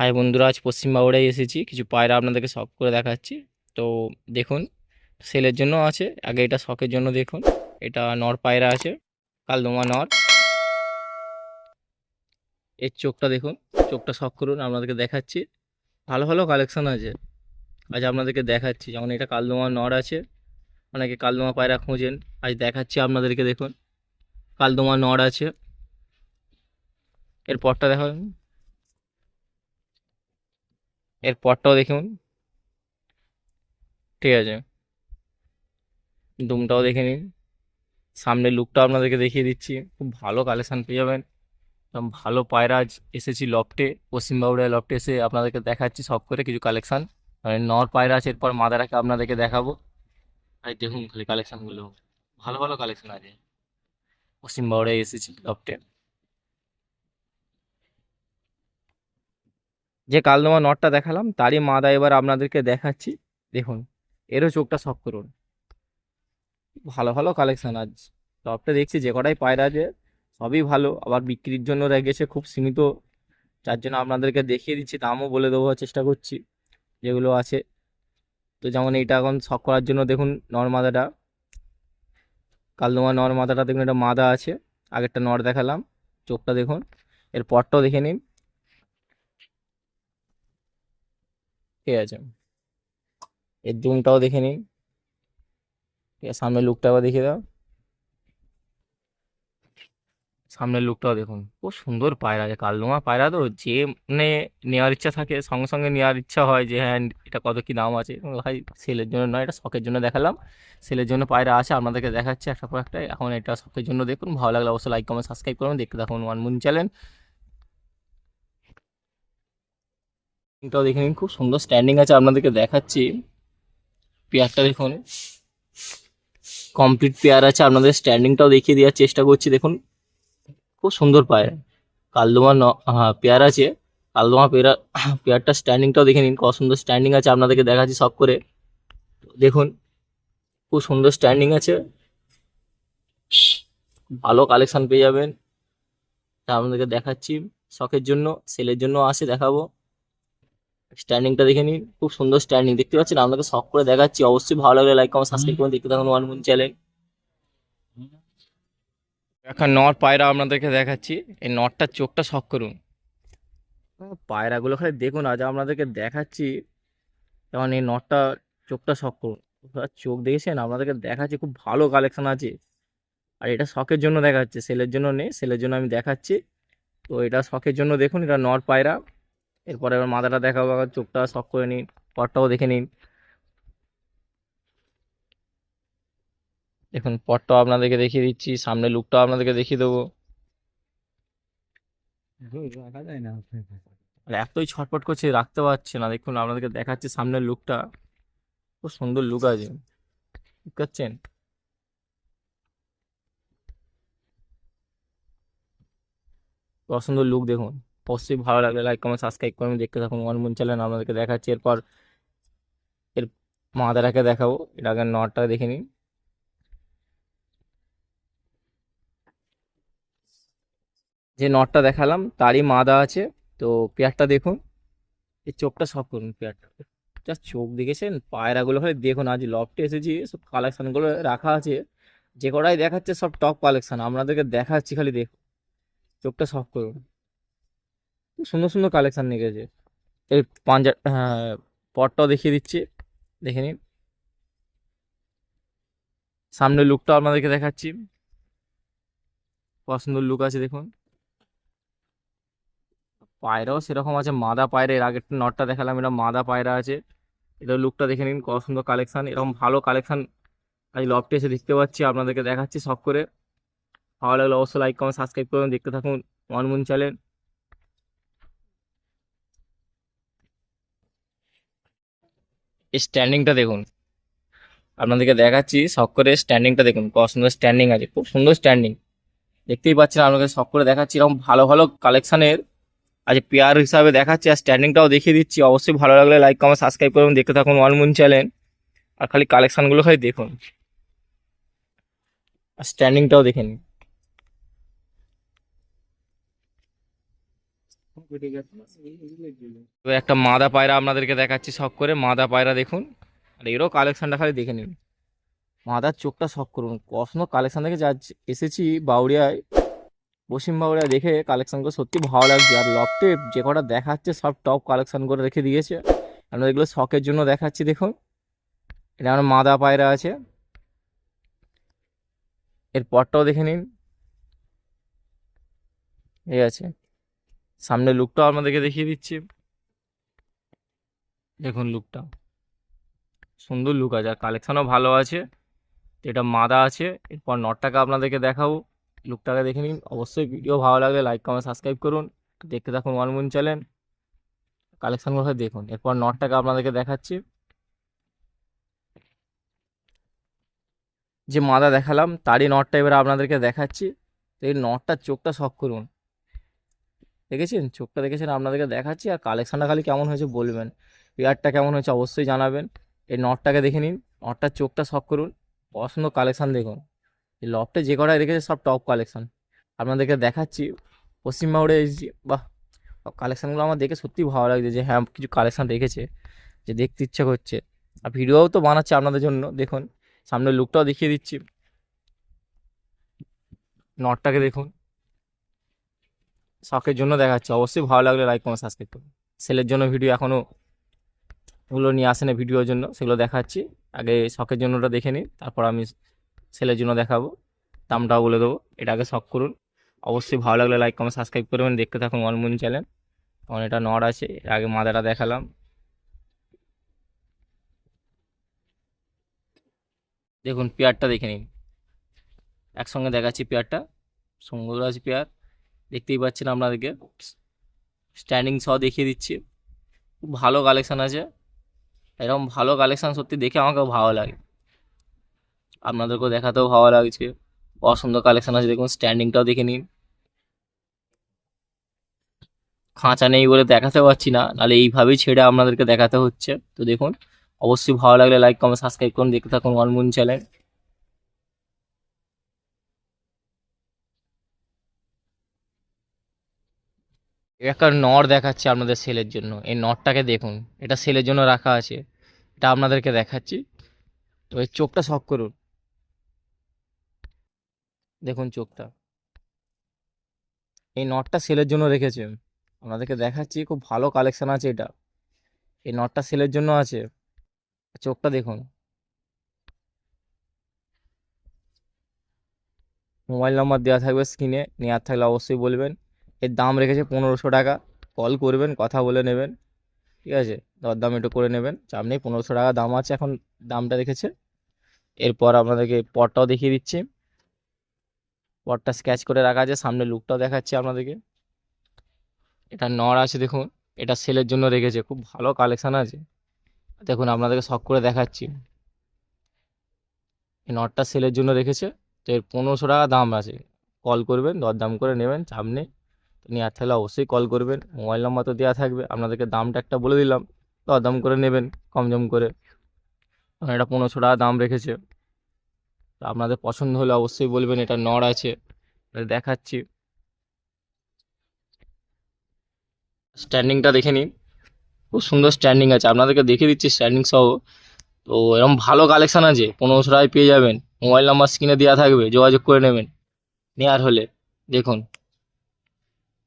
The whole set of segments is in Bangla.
হাই বন্ধুরা আজ পশ্চিম এসেছি। কিছু পায়রা আপনাদেরকে শখ করে দেখাচ্ছি। তো দেখুন সেলের জন্য আছে। আগে এটা শখের জন্য দেখুন। এটা নর পায়রা আছে। কালদমা নর। এর চোখটা দেখুন। চোখটা শখ করুন, আপনাদেরকে দেখাচ্ছি। ভালো ভালো কালেকশান আছে। আজ আপনাদেরকে দেখাচ্ছি। যেমন এটা কালদমা নর আছে। অনেকে কালদমা পায়রা খোঁজেন। আজ দেখাচ্ছি আপনাদেরকে দেখুন। কালদমা নর আছে। এর পরটা দেখাবেন এর পরটাও দেখুন ঠিক আছে। দুমটাও দেখে নিন। সামনের লুকটাও আপনাদেরকে দেখিয়ে দিচ্ছি। খুব ভালো কালেকশান পেয়ে যাবেন। একদম ভালো পায়রা এসেছি লফটে পশ্চিমবাংলায় লফটে এসে আপনাদেরকে দেখাচ্ছি সব করে কিছু কালেকশান নর পায়রা আছে এরপর মাদারাকে আপনাদেরকে দেখাবো। আর দেখুন খালি কালেকশানগুলো ভালো ভালো কালেকশান আছে। পশ্চিমবাংলায় এসেছি লফটে যে কালদমা নটটা দেখালাম, তারই মাদা এবার আপনাদেরকে দেখাচ্ছি। দেখুন, এরও চোখটা শখ করুন। ভালো ভালো কালেকশান আজ। টপটা দেখছি, যে কটাই পায়রা আছে সবই ভালো। আবার বিক্রির জন্য রেখেছে খুব সীমিত। যার জন্য আপনাদেরকে দেখিয়ে দিচ্ছি, দামও বলে দেবো চেষ্টা করছি, যেগুলো আছে। তো যেমন এইটা এখন শখ করার জন্য দেখুন, নর মাদাটা। কালদমা দেখুন এটা মাদা আছে। আগেরটা নর দেখালাম, চোখটা দেখুন। এর পরটাও দেখে নিন। ঠিক আছে। এর জুমটাও দেখে নিন। সামনের লুকটা আবার দেখিয়ে দাও। সামনের লুকটাও দেখুন। খুব সুন্দর পায়রা আছে কালদমা পায়রা তো, যে মানে নেওয়ার ইচ্ছা থাকে, সঙ্গে সঙ্গে নেওয়ার ইচ্ছা হয় যে হ্যাঁ এটা কত কি দাম আছে। ভাই, সেলের জন্য নয়, এটা শখের জন্য দেখালাম। সেলের জন্য পায়রা আছে, আপনাদেরকে দেখাচ্ছে একটা পর একটা। এখন এটা শখের জন্য দেখুন। ভালো লাগলে অবশ্যই লাইক কমেন্ট সাবস্ক্রাইব করুন। দেখতে থাকুন ওয়ান মুন চ্যানেল এটাও দেখে নিন, খুব সুন্দর স্ট্যান্ডিং আছে আপনাদেরকে দেখাচ্ছি। পেয়ারটা দেখুন। কমপ্লিট পেয়ার আছে, আপনাদের স্ট্যান্ডিংটাও দেখিয়ে দেওয়ার চেষ্টা করছি, দেখুন। খুব সুন্দর পায়রা কালদমা হ্যাঁ পেয়ার আছে। কালদমা পেয়ারা পেয়ারটা স্ট্যান্ডিংটাও দেখে নিন, কত সুন্দর স্ট্যান্ডিং আছে আপনাদেরকে দেখাচ্ছি সব করে। দেখুন, খুব সুন্দর স্ট্যান্ডিং আছে। ভালো কালেকশান পেয়ে যাবেন। তা আপনাদেরকে দেখাচ্ছি। শখের জন্য সেলের জন্য আসে, দেখাবো। স্ট্যান্ডিংটা দেখে নিন। খুব সুন্দর স্ট্যান্ডিং দেখতে পাচ্ছেন? আপনাকে শখ করে দেখাচ্ছি। অবশ্যই ভালো লাগলে লাইক কমেন্ট সাবস্ক্রাইব করুন। দেখতে থাকুন ওয়ান মুন চ্যানেল এখন নর পায়রা আপনাদেরকে দেখাচ্ছি। এই নরটার চোখটা শখ করুন। পায়রাগুলো খালি দেখুন আজ আপনাদেরকে দেখাচ্ছি। যেমন এই নটটা চোখটা শখ করুন। চোখ দেখেছেন? আপনাদেরকে দেখাচ্ছি। খুব ভালো কালেকশন আছে। আর এটা শখের জন্য দেখাচ্ছে। সেলের জন্য নেই। সেলের জন্য আমি দেখাচ্ছি। তো এটা শখের জন্য দেখুন এটা নর পায়রা। এরপরে এবার মাথাটা দেখাবো আবার চোখটা শখ করে নিন পরটাও দেখে নিন দেখুন পরটাও আপনাদেরকে দেখিয়ে দিচ্ছি সামনে লুকটাও আপনাদেরকে দেখিয়ে দেবো। রাখা যায় না আর এতই ছটপট করছে রাখতে পারছে না। দেখুন আপনাদেরকে দেখাচ্ছি সামনের লুকটা। খুব সুন্দর লুক আছে। পাচ্ছেন কত সুন্দর লুক দেখুন। অবশ্যই ভালো লাগলে। লাইক কমেন্ট সাবস্ক্রাইব করুন দেখতে থাকুন। ওয়ান মুন চ্যানেল আপনাদেরকে দেখাচ্ছি। এরপর এর মাদারাকে দেখাবো। এর আগে নটটা দেখে নিন। যে নটটা দেখালাম, তারই মাদা আছে। তো পেয়ারটা দেখুন। এই চোখটা সব করুন পেয়ারটা। জাস্ট চোখ দেখেছেন? পায়রাগুলো খালি দেখুন, আজ লফটে এসেছি। সব কালেকশানগুলো রাখা আছে। যে কটাই দেখাচ্ছে সব টপ কালেকশান আপনাদেরকে দেখাচ্ছি খালি দেখুন। চোখটা সব করুন। সুন্দর সুন্দর কালেকশান নিয়ে গেছে এই পাঞ্জা হ্যাঁ পটটাও দেখিয়ে দিচ্ছি। দেখে নিন। সামনের লুকটাও আপনাদেরকে দেখাচ্ছি। কত সুন্দর লুক আছে, দেখুন। পায়রাও সেরকম আছে, মাদা পায়রা। এর আগের নটটা দেখালাম, এটা মাদা পায়রা আছে। এটা লুকটা দেখে নিন, কত সুন্দর কালেকশান এরকম ভালো কালেকশান আজ লফটে এসে দেখতে পাচ্ছি, আপনাদেরকে দেখাচ্ছি সব করে। ভালো লাগলে অবশ্যই লাইক কমেন্ট সাবস্ক্রাইব করুন। দেখতে থাকুন ওয়ান মুন চ্যানেল স্ট্যান্ডিংটা দেখুন। আপনাদেরকে দেখাচ্ছি, শখ করে স্ট্যান্ডিংটা দেখুন। কত সুন্দর স্ট্যান্ডিং আছে, খুব সুন্দর স্ট্যান্ডিং দেখতেই পাচ্ছেন আপনাকে শখ করে দেখাচ্ছি, এরকম ভালো ভালো কালেকশানের আজ পেয়ার হিসাবে দেখাচ্ছি আর স্ট্যান্ডিংটাও দেখিয়ে দিচ্ছি। অবশ্যই ভালো লাগলে লাইক কমেন্ট সাবস্ক্রাইব করুন। দেখতে থাকুন ওয়ান মুন চ্যানেল আর খালি কালেকশানগুলো খালি দেখুন। আর স্ট্যান্ডিংটাও দেখে নিন। তো একটা মাদা পায়রা আপনাদেরকে দেখাচ্ছি, শখ করে মাদা পায়রা দেখুন। আর এরও কালেকশনটা খালি দেখে নিন। মাদার চোখটা শখ করুন। কখনো কালেকশন থেকে যা এসেছি বাউরিয়ায় পশ্চিম বাউরিয়া দেখে করে সত্যি ভালো লাগছে। আর লফটে যে কটা দেখাচ্ছে, সব টপ কালেকশন করে রেখে দিয়েছে। আমরা এগুলো শখের জন্য দেখাচ্ছি, দেখুন। এটা আমার মাদা পায়রা আছে। এর পরটাও দেখে নিন। এই আছে। সামনে লুকটাও আপনাদেরকে দেখিয়ে দিচ্ছি। দেখুন লুকটা সুন্দর লুক আছে, আর কালেকশানও ভালো আছে। এটা মাদা আছে, এরপর নটটাকে আপনাদেরকে দেখাবো। লুকটাকে দেখে নিন। অবশ্যই ভিডিও ভালো লাগলে লাইক কমেন্ট সাবস্ক্রাইব করুন। দেখতে থাকুন ওয়ানমুন চ্যানেল কালেকশনগুলো দেখুন। এরপর নটটাকে আপনাদেরকে দেখাচ্ছি। যে মাদা দেখালাম, তারই নটটা এবার আপনাদেরকে দেখাচ্ছি। এই নটটার চোখটা শখ করুন। দেখেছেন? চোখটা দেখেছেন, আপনাদেরকে দেখাচ্ছি। আর কালেকশানটা খালি কেমন হয়েছে বলবেন। পেয়ারটা কেমন হয়েছে অবশ্যই জানাবেন। এই নটটাকে দেখে নিন। নটটার চোখটা শখ করুন। পছন্দ কালেকশান দেখুন। এই লফটে যে কটায় রেখেছে সব টপ কালেকশান আপনাদেরকে দেখাচ্ছি। পশ্চিমবঙ্গে এসেছি বাহ! কালেকশানগুলো আমার দেখে সত্যি ভালো লাগছে যে হ্যাঁ কিছু কালেকশান রেখেছে যে দেখতে ইচ্ছা করছে। আর ভিডিওও তো বানাচ্ছে আপনাদের জন্য। দেখুন, সামনের লুকটাও দেখিয়ে দিচ্ছি। নটটাকে দেখুন। শখের জন্য দেখাচ্ছে। অবশ্যই ভালো লাগলে লাইক কমেন্ট সাবস্ক্রাইব করুন। সেলের জন্য ভিডিও এখনও ওগুলো নিয়ে আসে না ভিডিওর জন্য, সেগুলো দেখাচ্ছি। আগে শখের জন্যটা দেখে নিন, তারপর আমি সেলের জন্য দেখাবো। দামটাও বলে দেবো, এটা আগে শখ করুন। অবশ্যই ভালো লাগলে লাইক কমেন্ট সাবস্ক্রাইব করবেন। দেখতে থাকুন ওয়ানমুন চ্যানেল কারণ এটা নড় আছে আগে মাদাটা দেখালাম। দেখুন, পেয়ারটা দেখে নিন। একসঙ্গে দেখাচ্ছি পেয়ারটা। সুন্দর আছে পেয়ার। দেখতেই পাচ্ছেন আপনাদেরকে। স্ট্যান্ডিং সহ দেখিয়ে দিচ্ছি। খুব ভালো কালেকশান আছে। এরকম ভালো কালেকশান সত্যি দেখে আমাকেও ভালো লাগে। আপনাদেরকেও দেখাতেও ভালো লাগছে। অসুন্দর কালেকশান আছে। দেখুন স্ট্যান্ডিংটাও দেখে নিন। খাঁচা নেই বলে দেখাতে পারছি না। নাহলে এইভাবেই ছেড়ে আপনাদেরকে দেখাতে হচ্ছে। তো দেখুন, অবশ্যই ভালো লাগলে লাইক কমেন্ট সাবস্ক্রাইব করুন। দেখতে থাকুন ওয়ানমুন চ্যানেল একটা নর দেখাচ্ছি আপনাদের সেলের জন্য। এই নরটাকে দেখুন, এটা সেলের জন্য রাখা আছে। এটা আপনাদেরকে দেখাচ্ছি। তো এই চোখটা শখ করুন। দেখুন চোখটা। এই নটটা সেলের জন্য রেখেছে। আপনাদেরকে দেখাচ্ছি, খুব ভালো কালেকশান আছে এটা। এই নটটা সেলের জন্য আছে। চোখটা দেখুন। মোবাইল নাম্বার দেওয়া থাকবে স্ক্রিনে, নেওয়ার থাকলে অবশ্যই বলবেন। এর দাম রেখেছে পনেরোশো টাকা। কল করবেন, কথা বলে নেবেন, ঠিক আছে? দরদাম একটু করে নেবেন, চাপ নেই, পনেরোশো টাকা দাম আছে এখন, দামটা রেখেছে। এরপর আপনাদেরকে পটটাও দেখিয়ে দিচ্ছি। পটটা স্ক্যাচ করে রাখা আছে, সামনে লুকটাও দেখাচ্ছি আপনাদেরকে। এটা নর আছে, দেখুন, এটা সেলের জন্য রেখেছে, খুব ভালো কালেকশান আছে। দেখুন, আপনাদেরকে শখ করে দেখাচ্ছি। এই নটটা সেলের জন্য রেখেছে, তো এর পনেরোশো টাকা দাম আছে। কল করবেন, দরদাম করে নেবেন, চাপ নেই। নেওয়ার থাকলে অবশ্যই কল করবেন। মোবাইল নাম্বার তো দেওয়া থাকবে। আপনাদেরকে দামটা একটা বলে দিলাম। দরদাম করে নেবেন, কম জম করে। এটা পনেরোশো টাকা দাম রেখেছে। তো আপনাদের পছন্দ হলে অবশ্যই বলবেন, এটা নড় আছে। দেখাচ্ছি। স্ট্যান্ডিংটা দেখে নিন। খুব সুন্দর স্ট্যান্ডিং আছে। আপনাদেরকে দেখিয়ে দিচ্ছি স্ট্যান্ডিং সহ। তো এরকম ভালো কালেকশান আছে। পনেরোশো টাকায় পেয়ে যাবেন। মোবাইল নাম্বার স্ক্রিনে দেওয়া থাকবে। যোগাযোগ করে নেবেন। নেওয়ার হলে। দেখুন।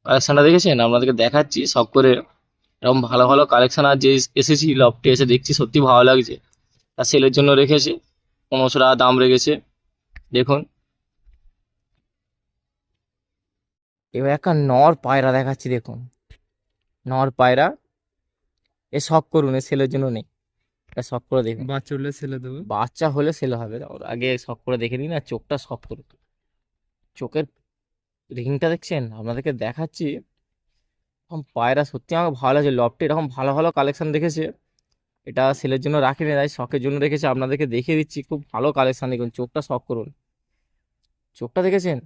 কালেকশানটা দেখেছেন? আপনাদেরকে দেখাচ্ছি সব করে এরকম ভালো ভালো কালেকশান আর যে এসেছি লফটে এসে দেখছি সত্যি ভালো লাগছে। তা সেলের জন্য রেখেছে পনেরোশো টাকা দাম রেখেছে। দেখুন। এবার একটা নর পায়রা দেখাচ্ছি দেখুন। নর পায়রা। এ শখ করুন এ সেলের জন্য নেই। এটা শখ করে দেখুন। বাচ্চা হলে ছেলে দেবে। বাচ্চা হলে সেল হবে। ওর আগে শখ করে দেখে নিন আর চোখটা শখ করুন। চোখের রিংটা দেখছেন? আপনাদেরকে দেখাচ্ছি। এরকম পায়রা সত্যি আমাকে ভালো লাগছে। লফটে এরকম ভালো ভালো কালেকশান দেখেছে। এটা সেলের জন্য রাখিনি, তাই শখের জন্য রেখেছে। আপনাদেরকে দেখিয়ে দিচ্ছি, খুব ভালো কালেকশান দেখুন, চোখটা শখ করুন। চোখটা দেখেছেন?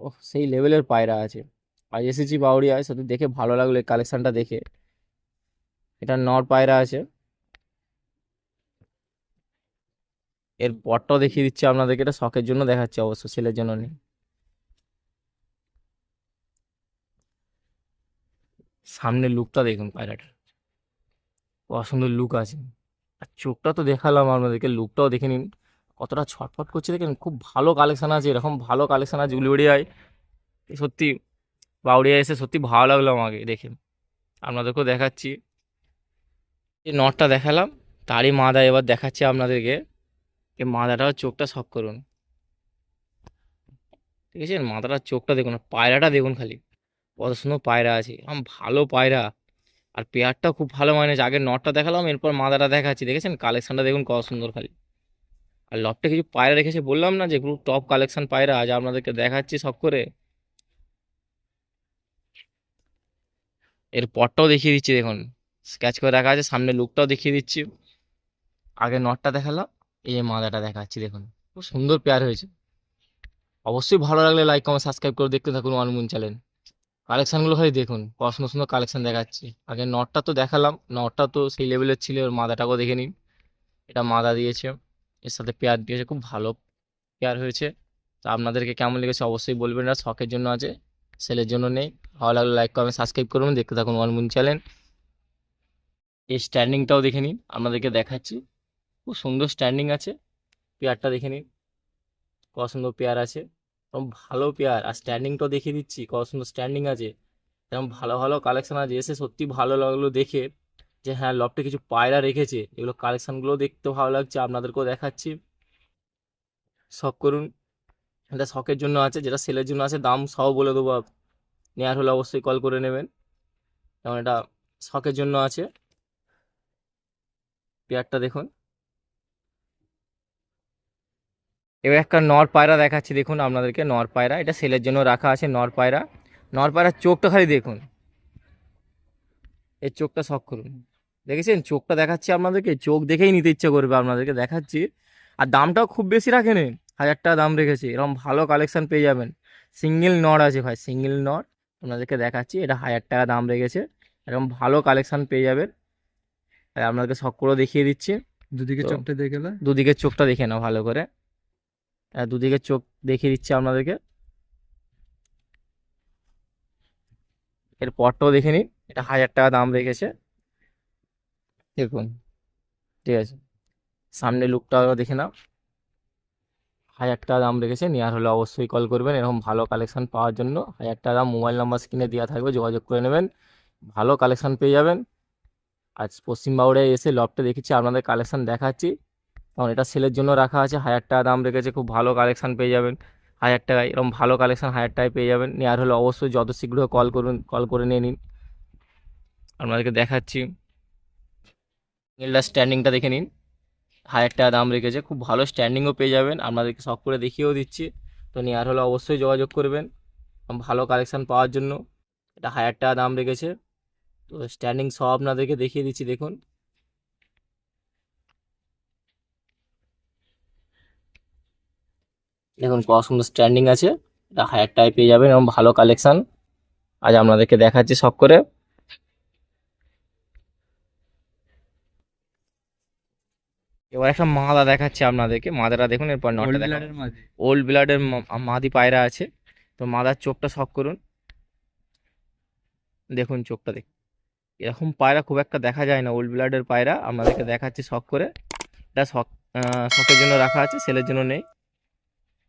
ওহ, সেই লেভেলের পায়রা আছে। আর এসেছি বাউরিয়ায়, সত্যি দেখে ভালো লাগল এই কালেকশানটা দেখে। এটা নর পায়রা আছে। এর পরটাও দেখিয়ে দিচ্ছি আপনাদেরকে, এটা শখের জন্য দেখাচ্ছি অবশ্য ছেলের জন্য নেই। সামনের লুকটা দেখুন পায়রাটার। কত সুন্দর লুক আছে। আর চোখটা তো দেখালাম আপনাদেরকে লুকটাও দেখে নিন। কতটা ছটফট করছে দেখেন, খুব ভালো কালেকশান আছে, এরকম ভালো কালেকশান আছে উলবেড়িয়ায়। সত্যি বাউড়িয়া এসে সত্যি ভালো লাগল আমাকে দেখে। আপনাদেরকেও দেখাচ্ছি। এই নটটা দেখালাম, তারই মাদা এবার দেখাচ্ছি আপনাদেরকে। এই মাদাটাও চোখটা শখ করুন। ঠিক আছে? মাদাটার চোখটা দেখুন পায়রাটা দেখুন খালি। কত সুন্দর পায়রা আছে। আম, ভালো পায়রা। আর পেয়ারটাও খুব ভালো মানে আগে নটটা দেখালাম, এরপর মাদাটা দেখাচ্ছি। দেখেছেন? কালেকশানটা দেখুন কত সুন্দর খালি। আর লফটে কিছু পায়রা রেখেছে, বললাম না যে খুব টপ কালেকশান পায়রা আজ আপনাদেরকে দেখাচ্ছি সব করে। এর পরটাও দেখিয়ে দিচ্ছি, দেখুন। স্ক্যাচ করে রাখা আছে, সামনে লুকটাও দেখিয়ে দিচ্ছি। আগে নটটা দেখালাম। এই যে মাদাটা দেখাচ্ছি, দেখুন। খুব সুন্দর পেয়ার হয়েছে। অবশ্যই ভালো লাগলে লাইক কমেন্ট সাবস্ক্রাইব করে দেখতে থাকুন ওয়ানমুন চ্যানেল কালেকশানগুলো খালি দেখুন কত সুন্দর সুন্দর কালেকশন দেখাচ্ছি। আগে নটটা তো দেখালাম নটটা তো সেই লেভেলের ছিল ওর মাদাটাকেও দেখে নিন। এটা মাদা দিয়েছে, এর সাথে পেয়ার দিয়েছে, খুব ভালো পেয়ার হয়েছে। তো আপনাদেরকে কেমন লেগেছে অবশ্যই বলবেন না, শখের জন্য আছে সেলের জন্য নেই। ভালো লাগলে লাইক কমেন্ট সাবস্ক্রাইব করুন, দেখতে থাকুন ওয়ানমুন চ্যানেল এই স্ট্যান্ডিংটাও দেখে নিন, আপনাদেরকে দেখাচ্ছি। খুব সুন্দর স্ট্যান্ডিং আছে। পেয়ারটা দেখে নিন। কত সুন্দর পেয়ার আছে। এরকম ভালো পেয়ার। আর স্ট্যান্ডিংটাও দেখিয়ে দিচ্ছি, কত সুন্দর স্ট্যান্ডিং আছে। এরকম ভালো ভালো কালেকশান আছে। এসে সত্যি ভালো লাগল দেখে। যে হ্যাঁ লফটে কিছু পায়রা রেখেছে। এগুলো কালেকশনগুলো দেখতে ভালো লাগছে, আপনাদেরকেও দেখাচ্ছি। শখ করুন। এটা শখের জন্য আছে, যেটা সেলের জন্য আছে, দাম সহ বলে দেবো নেওয়ার হলে অবশ্যই কল করে নেবেন। যেমন এটা শখের জন্য আছে। পেয়ারটা দেখুন। এবার একটা নর পায়রা দেখাচ্ছি দেখুন আপনাদেরকে নর পায়রা। এটা সেলের জন্য রাখা আছে নর পায়রা। নর পায়রার চোখটা খালি দেখুন। এর চোখটা শখ করুন। দেখেছেন? চোখটা দেখাচ্ছি আপনাদেরকে। চোখ দেখেই নিতে ইচ্ছে করবে আপনাদেরকে দেখাচ্ছি। আর দামটাও খুব বেশি রাখেনি হাজার টাকা দাম রেখেছে। এরকম ভালো কালেকশান পেয়ে যাবেন। সিঙ্গেল নর আছে ভাই সিঙ্গেল নর। আপনাদেরকে দেখাচ্ছি এটা হাজার টাকা দাম রেখেছে। এরকম ভালো কালেকশান পেয়ে যাবেন। আর আপনাদেরকে শখ করেও দেখিয়ে দিচ্ছি। দুদিকে চোখটা দেখে না দুদিকের চোখটা দেখে নাও ভালো করে। আর দুদিকের চোখ দেখিয়ে দিচ্ছি আপনাদেরকে। এর পরটাও দেখে নিন, এটা হাজার টাকা দাম রেখেছে। দেখুন, ঠিক আছে। সামনে লুকটাও দেখে নাও। হাজার টাকা দাম রেখেছে, নেওয়ার হলে অবশ্যই কল করবেন। এরকম ভালো কালেকশন পাওয়ার জন্য হাজার টাকা দাম মোবাইল নাম্বার স্ক্রিনে দেওয়া থাকবে, যোগাযোগ করে নেবেন। ভালো কালেকশন পেয়ে যাবেন। আজ পশ্চিম বাউড়ায় এসে লফটে দেখেছি আপনাদের কালেকশন দেখাচ্ছি। কারণ এটা সেলের জন্য রাখা আছে। হাজার টাকা দাম রেখেছে, খুব ভালো কালেকশান পেয়ে যাবেন। হাজার টাকায় এরকম ভালো কালেকশান হাজার টাকায় পেয়ে যাবেন। নেওয়ার হলে অবশ্যই যত শীঘ্র কল করুন কল করে নিয়ে নিন। আপনাদেরকে দেখাচ্ছি। সিঙ্গেলটা স্ট্যান্ডিংটা দেখে নিন। হাজার টাকা দাম রেখেছে, খুব ভালো স্ট্যান্ডিংও পেয়ে যাবেন। আপনাদেরকে শখ করে দেখিয়েও দিচ্ছি। তো নেওয়ার হলে অবশ্যই যোগাযোগ করবেন ভালো কালেকশান পাওয়ার জন্য। এটা হাজার টাকা দাম রেখেছে। তো স্ট্যান্ডিং সব আপনাদেরকে দেখিয়ে দিচ্ছি, দেখুন। দেখুন কত সুন্দর স্ট্যান্ডিং আছে। এটা হায়ার টাই পেয়ে যাবেন এবং ভালো কালেকশান আজ আপনাদেরকে দেখাচ্ছি সব করে। এবার একটা মাদা দেখাচ্ছি আপনাদেরকে। মাদাটা দেখুন এরপর ওল্ড দেখা ব্লাডের ওল্ড ব্লাডের মাদি পায়রা আছে। তো মাদার চোখটা শখ করুন। দেখুন চোখটা দেখ এরকম পায়রা খুব একটা দেখা যায় না ওল্ড ব্লাডের পায়রা। আপনাদেরকে দেখাচ্ছি শখ করে। এটা শখ শখের জন্য রাখা আছে সেলের জন্য নেই।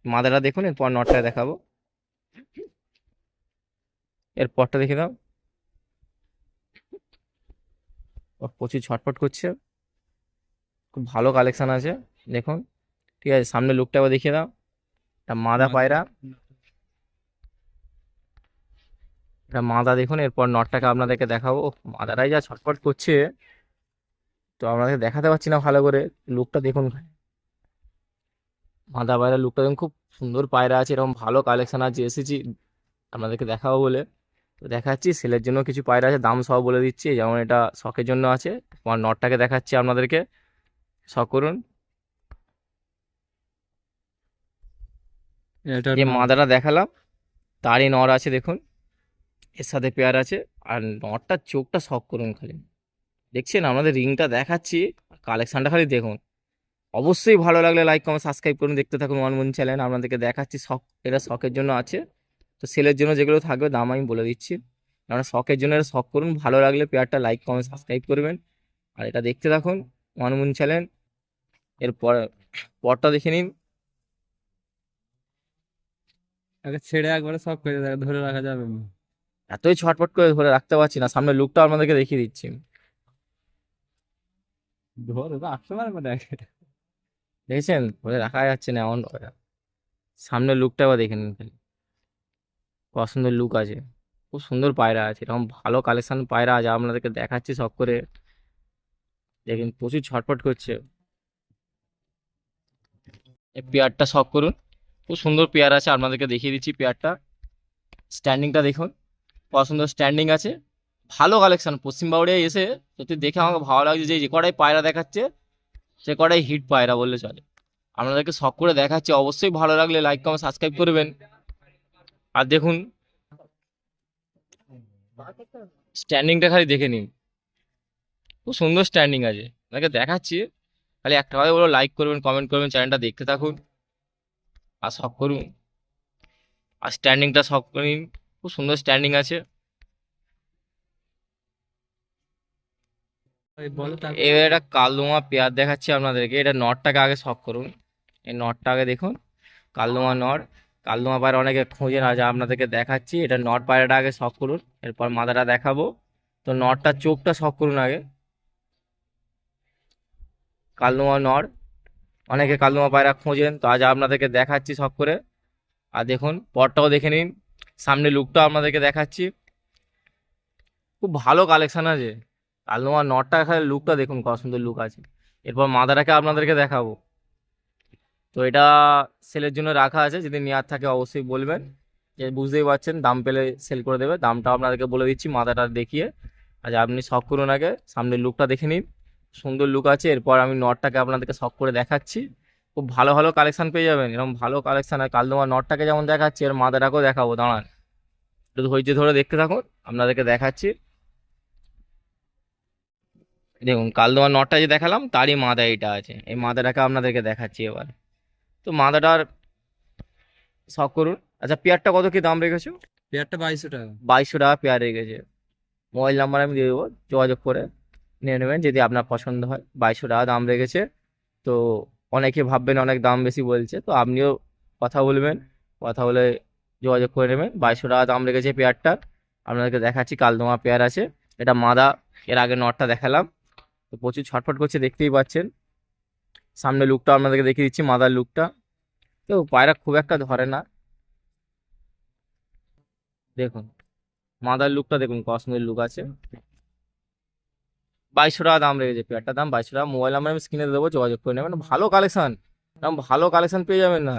মাদাটা দেখুন এরপর নটটা দেখাবো। এর পরটা দেখে দাও। প্রচুর ছটফট করছে। খুব ভালো কালেকশন আছে দেখুন। ঠিক আছে সামনে লুকটা আবার দেখিয়ে দাও। এটা মাদা পায়রা। এটা মাদা দেখুন এরপর নটটাকে আপনাদেরকে দেখাবো। ওহ, মাদাটাই যা ছটফট করছে তো আপনাদেরকে দেখাতে পারছি না ভালো করে। লুকটা দেখুন। মাদা পায়রা লুকটা দেখুন খুব সুন্দর পায়রা আছে এরকম ভালো কালেকশন আছে এসেছি আপনাদেরকে দেখাবো বলে। তো দেখাচ্ছি সেলের জন্য কিছু পায়রা আছে দাম সব বলে দিচ্ছি যেমন এটা শখের জন্য আছে তোমার নটটাকে দেখাচ্ছি আপনাদেরকে। শখ করুন। যে মাদাটা দেখালাম তারই নর আছে দেখুন এর সাথে পেয়ার আছে আর নরটার চোখটা শখ করুন খালি। দেখছেন আমাদের রিংটা দেখাচ্ছি কালেকশানটা খালি দেখুন। অবশ্যই ভালো লাগলে লাইক কমেন্ট সাবস্ক্রাইব করুন। দেখতে থাকুন ওয়ান মন চ্যানেল আপনাদেরকে দেখাচ্ছি শখ এটা শখের জন্য আছে। তো সেলের জন্য যেগুলো থাকবে দাম আমি বলে দিচ্ছি। আপনারা শখের জন্য এটা শখ করুন। ভালো লাগলে পেয়ারটা লাইক কমেন্ট সাবস্ক্রাইব করবেন। আর এটা দেখতে থাকুন মনমুন চ্যানেল এরপর পরটা দেখে নিন। ছেড়ে একবারে সব করে ধরে রাখা যাবে না। এতই ছটপট করে ধরে রাখতে পারছি না। সামনে লুকটা আপনাদেরকে দেখিয়ে দিচ্ছি। ধরে পারবে না। দেখেছেন? ধরে রাখা যাচ্ছে না, এমন করে। সামনের লুকটা আবার দেখে নিন খালি। লুক আছে। খুব সুন্দর পায়রা আছে, এরকম ভালো কালেকশন পায়রা আছে আপনাদেরকে দেখাচ্ছি সব করে। দেখুন, প্রচুর ছটফট করছে। পেয়ারটা শখ করুন। খুব সুন্দর পেয়ার আছে, আপনাদেরকে দেখিয়ে দিচ্ছি পেয়ারটা। স্ট্যান্ডিংটা দেখুন। কত সুন্দর স্ট্যান্ডিং আছে। ভালো কালেকশন পশ্চিম এসে সত্যি দেখে আমাকে ভালো লাগছে যে কটাই পায়রা দেখাচ্ছে সে কটাই হিট পায়রা বললে চলে। আপনাদেরকে শখ করে দেখাচ্ছি, অবশ্যই ভালো লাগলে লাইক কমেন্ট সাবস্ক্রাইব করবেন। আর দেখুন স্ট্যান্ডিংটা খালি দেখে নিন। খুব সুন্দর স্ট্যান্ডিং আছে। আপনাকে দেখাচ্ছি, খালি একটা কথা বলো লাইক করবেন কমেন্ট করবেন চ্যানেলটা দেখতে থাকুন। আর শখ করুন। আর স্ট্যান্ডিংটা শখ করে নিন। খুব সুন্দর স্ট্যান্ডিং আছে ওই বলে তারপর এবার একটা কালদোমা পেয়ার দেখাচ্ছি আপনাদেরকে। এটা নটটাকে আগে শখ করুন। এই নটটা আগে দেখুন। কালদোমা নট। কালদোমা পায়রা অনেকে খোঁজেন আজ আপনাদেরকে দেখাচ্ছি। এটা নট পায়রাটা আগে শখ করুন। এরপর মাথাটা দেখাবো। তো নটটার চোখটা শখ করুন আগে। কালদোমা নর অনেকে কালদোমা পায়রা খোঁজেন তো আজ আপনাদেরকে দেখাচ্ছি শখ করে। আর দেখুন পরটাও দেখে নিন। সামনে লুকটাও আপনাদেরকে দেখাচ্ছি। খুব ভালো কালেকশন আছে। কালদোমা নটটা খালি লুকটা দেখুন, কত সুন্দর লুক আছে। এরপর মাদারাকে আপনাদেরকে দেখাবো। তো এটা সেলের জন্য রাখা আছে, যদি নেওয়ার থাকে অবশ্যই বলবেন। যে বুঝতেই পারছেন, দাম পেলে সেল করে দেবে। দামটা আপনাদেরকে বলে দিচ্ছি মাদাটা দেখিয়ে। আজ আপনি শখ করুন আগে, সামনের লুকটা দেখে নিন। সুন্দর লুক আছে, এরপর আমি নটটাকে আপনাদেরকে শখ করে দেখাচ্ছি। খুব ভালো ভালো কালেকশান পেয়ে যাবেন, এরকম ভালো কালেকশান আর কালদোমা নটটাকে যেমন দেখাচ্ছি, এর মাদাটাকেও দেখাবো, দাঁড়ান। একটু ধৈর্য ধরে দেখতে থাকুন, আপনাদেরকে দেখাচ্ছি। দেখুন কালদোয়া নটটা যে দেখালাম তারই মাদা এটা আছে। এই মাদাটাকে আপনাদেরকে দেখাচ্ছি এবার। তো মাদাটার শখ করুন। আচ্ছা পেয়ারটা কত কি দাম রেখেছো? পেয়ারটা বাইশশো টাকা। বাইশশো টাকা পেয়ার রেখেছে। মোবাইল নাম্বার আমি দিয়ে দেবো যোগাযোগ করে নিয়ে নেবেন যদি আপনার পছন্দ হয়। বাইশশো টাকা দাম রেখেছে। তো অনেকে ভাববেন অনেক দাম বেশি বলছে তো আপনিও কথা বলবেন কথা বলে যোগাযোগ করে নেবেন। বাইশশো টাকা দাম রেখেছে পেয়ারটার আপনাদেরকে দেখাচ্ছি কালদোমা পেয়ার আছে। এটা মাদা এর আগে নটটা দেখালাম। তো প্রচুর ছটফট করছে, দেখতেই পাচ্ছেন। সামনে লুকটা আপনাদেরকে দেখিয়ে দিচ্ছি মাদার লুকটা তো পায়রা খুব একটা ধরে না। দেখুন মাদার লুকটা দেখুন কত সুন্দর লুক আছে। বাইশশো টাকা দাম রেখেছে পেয়ারটার দাম, বাইশশো টাকা। মোবাইল নাম্বার আমি স্ক্রিনে দেবো, যোগাযোগ করে নেবেন। ভালো কালেকশন এরকম ভালো কালেকশন পেয়ে যাবেন না।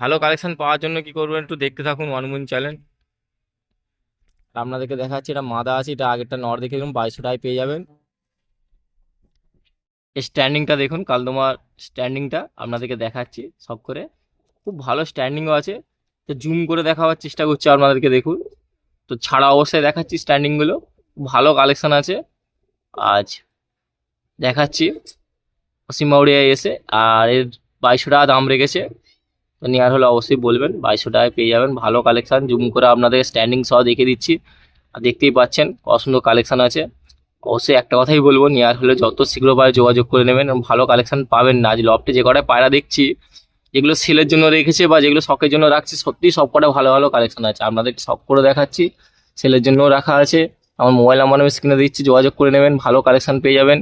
ভালো কালেকশন পাওয়ার জন্য কি করবেন একটু দেখতে থাকুন ওয়ানমুন চ্যানেল আপনাদেরকে দেখাচ্ছি, এটা মাদা আছে, এটা আগেরটা নর দেখে দেখুন বাইশশো টাকায় পেয়ে যাবেন। স্ট্যান্ডিংটা দেখুন, কালদোমার স্ট্যান্ডিংটা আপনাদেরকে দেখাচ্ছি সব করে। খুব ভালো স্ট্যান্ডিংও আছে। তো জুম করে দেখাবার চেষ্টা করছি আপনাদেরকে দেখুন। তো ছাড়া অবস্থায় দেখাচ্ছি স্ট্যান্ডিংগুলো ভালো কালেকশন আছে। আজ দেখাচ্ছি। পশ্চিমবাউড়িয়ায় এসে, আর এর বাইশশো টাকা দাম রেখেছে। তো নেওয়ার হলে অবশ্যই বলবেন বাইশশো টাকায় পেয়ে যাবেন। ভালো কালেকশান জুম করে আপনাদের স্ট্যান্ডিং সহ দেখিয়ে দিচ্ছি। আর দেখতেই পাচ্ছেন কত সুন্দর কালেকশন আছে। অবশ্যই একটা কথাই বলব নেওয়ার হলে যত শীঘ্র পারে যোগাযোগ করে নেবেন, ভালো কালেকশন পাবেন না। আজ লফটে যে কটায় পায়রা দেখছি, যেগুলো সেলের জন্য রেখেছে বা যেগুলো শখের জন্য রাখছি, সত্যি সব কটা ভালো ভালো কালেকশন আছে। আপনাদের শখ করে দেখাচ্ছি সেলের জন্যও রাখা আছে। আমার মোবাইল নাম্বার আমি স্ক্রিনে দিচ্ছি, যোগাযোগ করে নেবেন, ভালো কালেকশন পেয়ে যাবেন।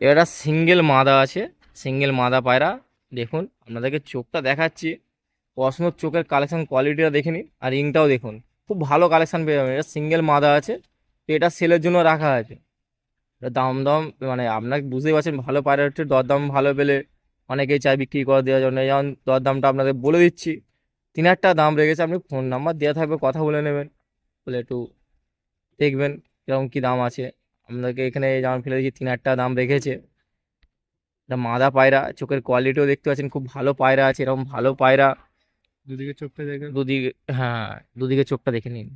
এটা সিঙ্গেল মাদা আছে সিঙ্গেল মাদা পায়রা। দেখুন, আপনাদেরকে চোখটা দেখাচ্ছি। কসমোর চোখের কালেকশন কোয়ালিটিটা দেখে নিন, আর রিংটাও দেখুন। খুব ভালো কালেকশন পেয়ে যাবেন। এটা সিঙ্গেল মাদা আছে। তো এটা সেলের জন্য রাখা আছে। এটা দাম দাম মানে আপনাকে বুঝতেই পারছেন ভালো পায়রা হচ্ছে দরদাম ভালো পেলে অনেকেই চায় বিক্রি করে দেওয়ার জন্য। যেমন দরদামটা আপনাদের বলে দিচ্ছি তিন হাজার দাম রেখেছে আপনি ফোন নাম্বার দেওয়া থাকবে কথা বলে নেবেন বলে একটু দেখবেন কীরকম কী দাম আছে। আপনাদেরকে এখানে যেমন ফেলে দিচ্ছি তিন হাজার দাম রেখেছে। এটা মাদা পায়রা চোখের কোয়ালিটিও দেখতে পাচ্ছেন খুব ভালো পায়রা আছে এরকম ভালো পায়রা। দুদিকে চোখটা দেখে দুদিকে হ্যাঁ দুদিকে চোখটা দেখে নিন।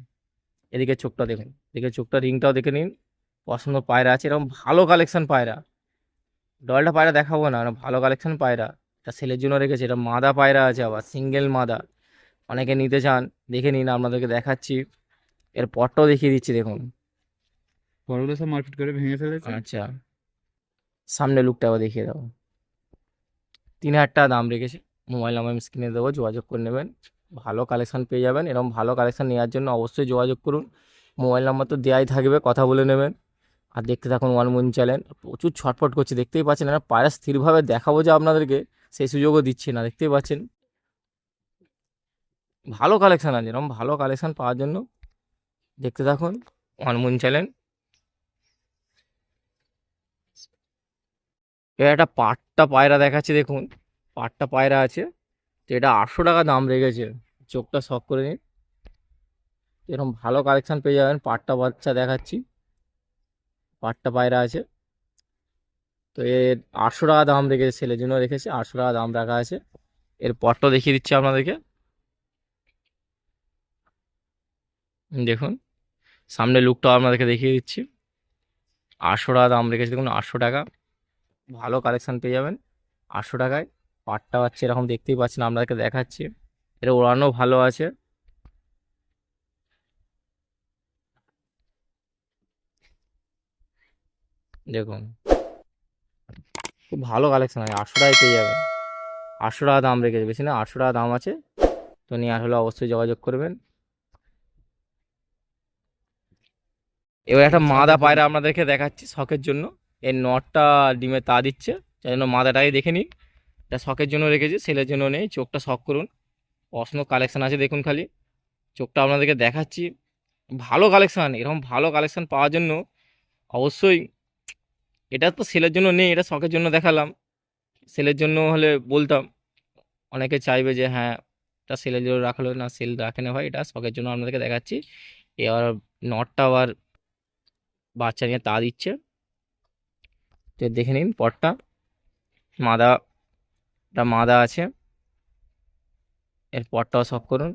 এদিকে চোখটা দেখুন এদিকে চোখটা রিংটাও দেখে নিন পছন্দ পায়রা আছে এরকম ভালো কালেকশন পায়রা। ডলটা পায়রা দেখাবো না ভালো কালেকশন পায়রা। এটা সেলের জন্য রেখেছে এটা মাদা পায়রা আছে আবার সিঙ্গেল মাদা। অনেকে নিতে চান দেখে নিন আপনাদেরকে দেখাচ্ছি। এর পরটাও দেখিয়ে দিচ্ছি দেখুন। বড়গুলো সব মারপিট করে ভেঙে ফেলেছে। আচ্ছা। সামনে লুকটা আবার দেখিয়ে দাও। তিন হাজার টাকা দাম রেখেছে। মোবাইল নাম্বার আমি স্ক্রিনে দেবো যোগাযোগ করে নেবেন। ভালো কালেকশান পেয়ে যাবেন এরকম ভালো কালেকশান নেওয়ার জন্য অবশ্যই যোগাযোগ করুন। মোবাইল নাম্বার তো দেওয়াই থাকবে, কথা বলে নেবেন। আর দেখতে থাকুন ওয়ান মুন চ্যানেল প্রচুর ছটফট করছে, দেখতেই পাচ্ছেন না। পায়রা স্থিরভাবে দেখাবো যে আপনাদেরকে, সেই সুযোগও দিচ্ছি না, দেখতেই পাচ্ছেন। ভালো কালেকশান আছে, এরকম ভালো কালেকশান পাওয়ার জন্য দেখতে থাকুন ওয়ান মুন চ্যানেল একটা পাট্টা পায়রা দেখাচ্ছে, দেখুন। পাটটা পায়রা আছে। তো এটা আটশো টাকা দাম রেখেছে। চোখটা শখ করে নিন। এরকম ভালো কালেকশান পেয়ে যাবেন। পাট্টা বাচ্চা দেখাচ্ছি। পাট্টা পায়রা আছে। তো এর আটশো টাকা দাম রেখেছে, ছেলের জন্য রেখেছে। আটশো টাকা দাম রাখা আছে। এর পটটা দেখিয়ে দিচ্ছি আপনাদেরকে। দেখুন, সামনে লুকটাও আপনাদেরকে দেখিয়ে দিচ্ছি। আটশো টাকা দাম রেখেছে। দেখুন, আটশো টাকা। ভালো কালেকশান পেয়ে যাবেন। আটশো টাকায়। পাটটা পাচ্ছে এরকম দেখতেই পাচ্ছেন, আপনাদেরকে দেখাচ্ছি। এটা ওড়ানো ভালো আছে। দেখুন। খুব ভালো কালেকশন আছে আটশো টাকায় পেয়ে যাবেন। আটশো টাকা দাম রেখেছে, বেশি না আটশো টাকা দাম আছে। তো নেওয়ার হলে অবশ্যই যোগাযোগ করবেন। এবার একটা মাদা পায়রা আপনাদেরকে দেখাচ্ছি শখের জন্য। এর নটটা ডিমে তা দিচ্ছে যার জন্য মাদাটাই দেখে নিন। এটা শখের জন্য রেখেছি সেলের জন্য নেই, চোখটা শখ করুন। অসংখ্য কালেকশান আছে, দেখুন খালি। চোখটা আপনাদেরকে দেখাচ্ছি। ভালো কালেকশান এরকম ভালো কালেকশান পাওয়ার জন্য অবশ্যই এটা তো সেলের জন্য নেই, এটা শখের জন্য দেখালাম। সেলের জন্য হলে বলতাম, অনেকে চাইবে যে হ্যাঁ এটা সেলের জন্য রাখল না সেল রাখে না ভাই, এটা শখের জন্য আপনাদেরকে দেখাচ্ছি। এবার নটটা আবার বাচ্চা নিয়ে তা দিচ্ছে। তো দেখে নিন পটটা। মাদা একটা মাদা আছে। এর সব করুন।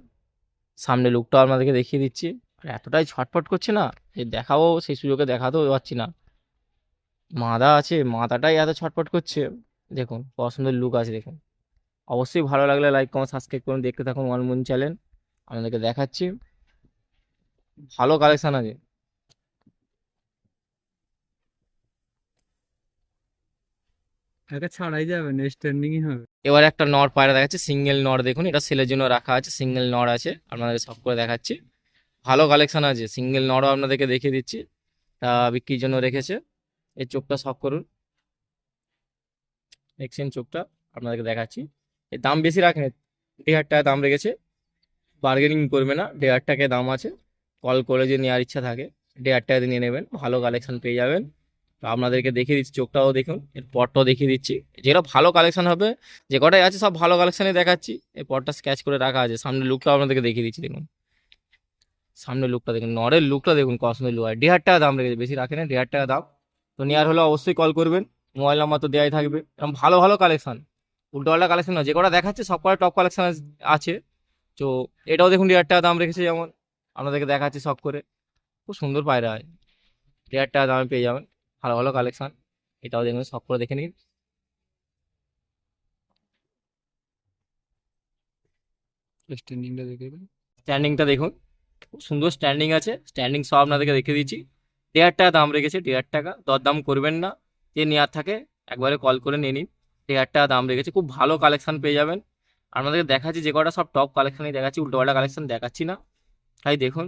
সামনে লুকটাও আপনাদেরকে দেখিয়ে দিচ্ছি। আর এতটাই ছটফট করছে না যে দেখাবো, সেই সুযোগে দেখাতেও পারছি না। মাদা আছে মাদাটাই এত ছটফট করছে। দেখুন কত সুন্দর লুক আছে, দেখুন। অবশ্যই ভালো লাগলে লাইক কমেন্ট সাবস্ক্রাইব করুন। দেখতে থাকুন ওয়ান মুন চ্যানেল আপনাদেরকে দেখাচ্ছি। ভালো কালেকশান আছে। একে ছাড়াই যাবে না স্ট্যান্ডিংই হবে। এবার একটা নর পায়রা দেখাচ্ছে সিঙ্গেল নর দেখুন, এটা সেলের জন্য রাখা আছে সিঙ্গেল নর আছে, আপনাদের সব করে দেখাচ্ছি। ভালো কালেকশন আছে সিঙ্গেল নরও আপনাদেরকে দেখিয়ে দিচ্ছি, তা বিক্রির জন্য রেখেছে, এই চোখটা সব করুন। দেখছেন চোখটা, আপনাদেরকে দেখাচ্ছি। এর দাম বেশি রাখেন, দেড় হাজার টাকা দাম রেখেছে বার্গেনিং করবে না টাকায় দাম আছে কল করে যে নেওয়ার ইচ্ছা থাকে, দেড় দিয়ে নিয়ে নেবেন, ভালো কালেকশন পেয়ে যাবেন। তো আপনাদেরকে দেখিয়ে দিচ্ছি, চোখটাও দেখুন, এর পরটাও দেখিয়ে দিচ্ছি। যেটা ভালো কালেকশন হবে, যে কটাই আছে সব ভালো কালেকশানে দেখাচ্ছি। এই পরটা স্ক্যাচ করে রাখা আছে সামনে লুকটাও আপনাদেরকে দেখিয়ে দিচ্ছি, দেখুন। সামনে লুকটা দেখুন নরের লুকটা দেখুন, কত সুন্দর লুক দেড় হাজার টাকা দাম রেখেছে, বেশি রাখে না দেড় হাজার টাকা দাম। তো নেওয়ার হলে অবশ্যই কল করবেন মোবাইল নাম্বার তো দেওয়াই থাকবে। এরকম ভালো ভালো কালেকশন উল্টোপাল্টা কালেকশন যে কটা দেখাচ্ছে সব কটা টপ কালেকশন আছে। তো এটাও দেখুন, দেড় হাজার টাকা দাম রেখেছে যেমন, আপনাদেরকে দেখাচ্ছি সব করে। খুব সুন্দর পায়রা হয়, দেড় হাজার টাকা দামে পেয়ে যাবেন। ভালো ভালো কালেকশন এটাও দেখুন সব করে দেখে নিন। স্ট্যান্ডিংটা দেখে। স্ট্যান্ডিংটা দেখুন। খুব সুন্দর স্ট্যান্ডিং আছে। স্ট্যান্ডিং সব আপনাদেরকে দেখে দিচ্ছি। দেড় টাকা দাম রেখেছে দেড় টাকা। দরদাম করবেন না। যে নেওয়ার থাকে একবারে কল করে নিয়ে নিন। দেড় টাকা দাম রেখেছে। খুব ভালো কালেকশন পেয়ে যাবেন। আপনাদেরকে দেখাচ্ছি যে কটা সব টপ কালেকশনই দেখাচ্ছি। উল্টোপাল্টা কালেকশন দেখাচ্ছি না। তাই দেখুন।